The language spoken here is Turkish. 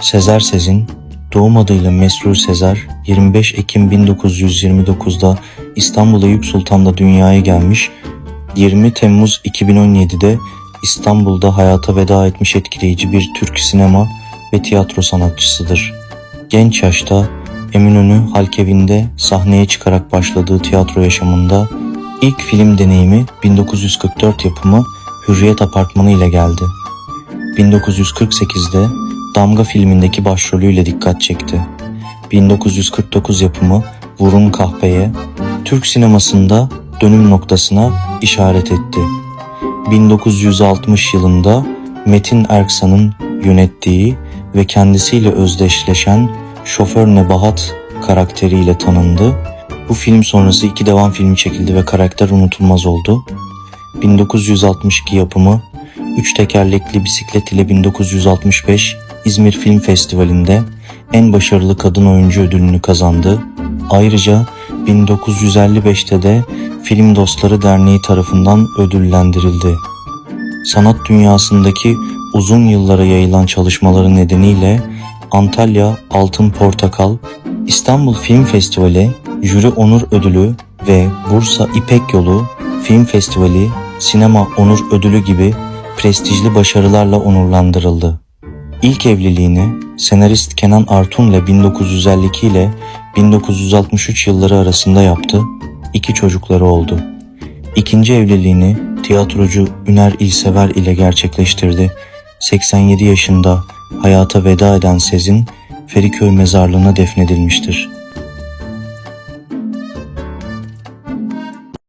Sezer Sezin, doğum adıyla Mesrur Sezer, 25 Ekim 1929'da İstanbul Eyüp Sultan'da dünyaya gelmiş, 20 Temmuz 2017'de İstanbul'da hayata veda etmiş etkileyici bir Türk sinema ve tiyatro sanatçısıdır. Genç yaşta Eminönü Halk Evi'nde sahneye çıkarak başladığı tiyatro yaşamında ilk film deneyimi 1944 yapımı Hürriyet Apartmanı ile geldi. 1948'de Damga filmindeki başrolüyle dikkat çekti. 1949 yapımı Vurun Kahpeye, Türk sinemasında dönüm noktasına işaret etti. 1960 yılında Metin Erksan'ın yönettiği ve kendisiyle özdeşleşen Şoför Nebahat karakteriyle tanındı. Bu film sonrası iki devam filmi çekildi ve karakter unutulmaz oldu. 1962 yapımı Üç tekerlekli bisiklet ile 1965 İzmir Film Festivali'nde en başarılı kadın oyuncu ödülünü kazandı. Ayrıca 1955'te de Film Dostları Derneği tarafından ödüllendirildi. Sanat dünyasındaki uzun yıllara yayılan çalışmaları nedeniyle Antalya Altın Portakal, İstanbul Film Festivali Jüri Onur Ödülü ve Bursa İpek Yolu Film Festivali Sinema Onur Ödülü gibi prestijli başarılarla onurlandırıldı. İlk evliliğini senarist Kenan Artun ile 1952 ile 1963 yılları arasında yaptı. İki çocukları oldu. İkinci evliliğini tiyatrocu Üner İlsever ile gerçekleştirdi. 87 yaşında hayata veda eden Sezin Feriköy mezarlığına defnedilmiştir.